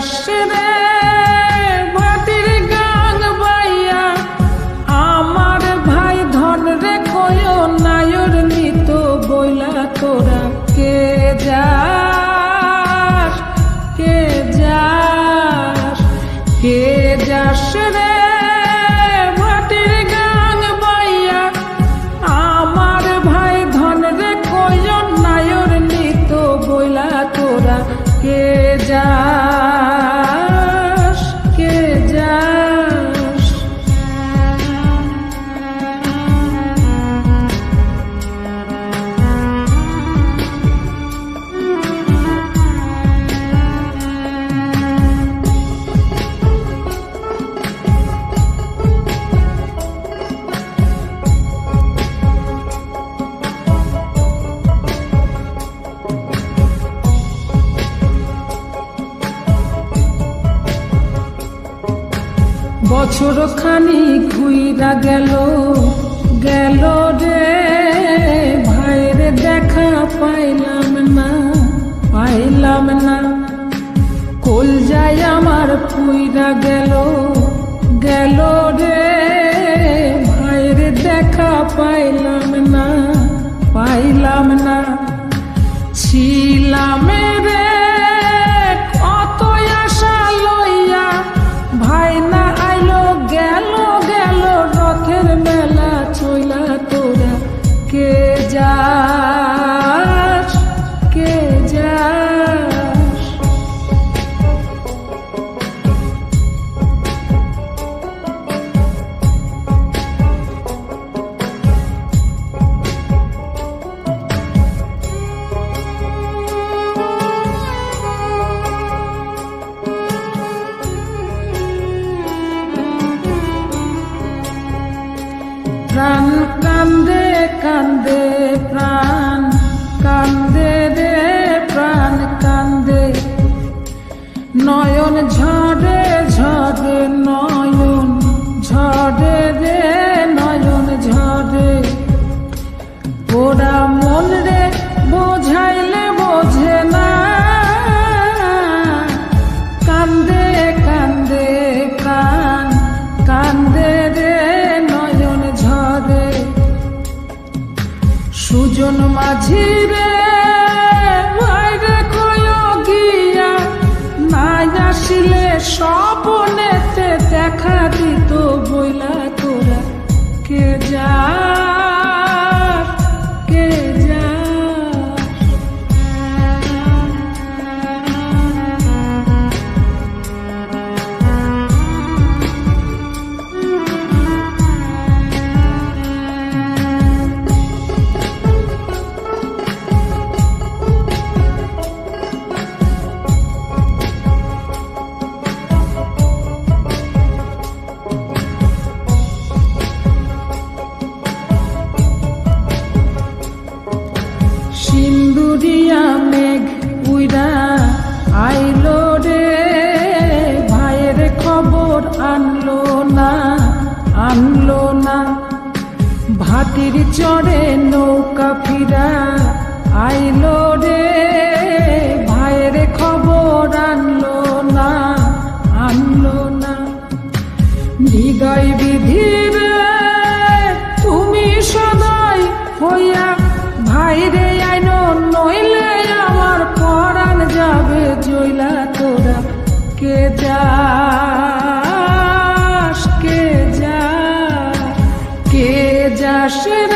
Shiva. বছর খানি ঘুইরা গেল গেল রে। ভাইরে দেখা পাইলাম না পাইলাম না। কল যায় আমার পুইরা গেল গেল রে। ভাইরে দেখা পাইলাম না পাইলাম না। ছিলামে চইলা প্রাণ কান্দে কান্দে প্রাণ কান্দে রে প্রাণ কান্দে। নয়ন ঝরে দুজন মাঝিরে হাতির চড়ে নৌকা ফিরা Hashem.